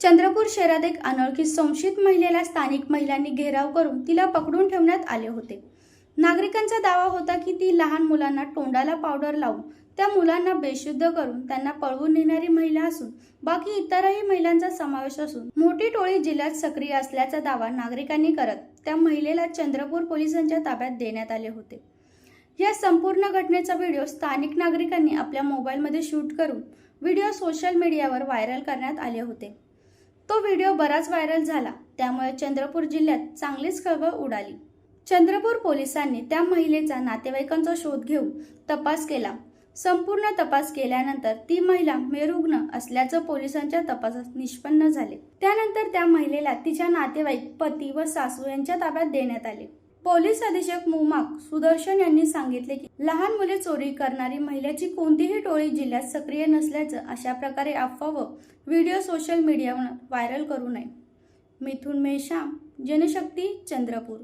चंद्रपूर शहरात एक अनोळखी संशयित महिलेला स्थानिक महिलांनी घेराव करून तिला पकडून ठेवण्यात आले होते. नागरिकांचा दावा होता की ती लहान मुलांना तोंडाला पावडर लावून त्या मुलांना बेशुद्ध करून त्यांना पळवून नेणारी महिला असून बाकी इतरही महिलांचा समावेश असून मोठी टोळी जिल्ह्यात सक्रिय असल्याचा दावा नागरिकांनी करत त्या महिलेला चंद्रपूर पोलिसांच्या ताब्यात देण्यात आले होते. या संपूर्ण घटनेचा व्हिडिओ स्थानिक नागरिकांनी आपल्या मोबाईलमध्ये शूट करून व्हिडिओ सोशल मीडियावर व्हायरल करण्यात आले होते. तो व्हिडिओ बराच व्हायरल झाला त्यामुळे चंद्रपूर जिल्ह्यात चांगलीच खळबळ उडाली. चंद्रपूर पोलिसांनी त्या महिलेचा नातेवाईकांचा शोध घेऊन तपास केला. संपूर्ण तपास केल्यानंतर ती महिला मेरुग्ण असल्याचं पोलिसांच्या तपासात निष्पन्न झाले. त्यानंतर त्या महिलेला तिच्या नातेवाईक पती व सासू यांच्या ताब्यात देण्यात आले. पोलीस अधीक्षक मुमाक सुदर्शन यांनी सांगितले की लहान मुले चोरी करणारी महिलेची कोणतीही टोळी जिल्ह्यात सक्रिय नसल्याचं अशा प्रकारे अफवा व व्हिडिओ सोशल मीडियावर व्हायरल करू नये. मिथुन मेश्याम जनशक्ती चंद्रपूर.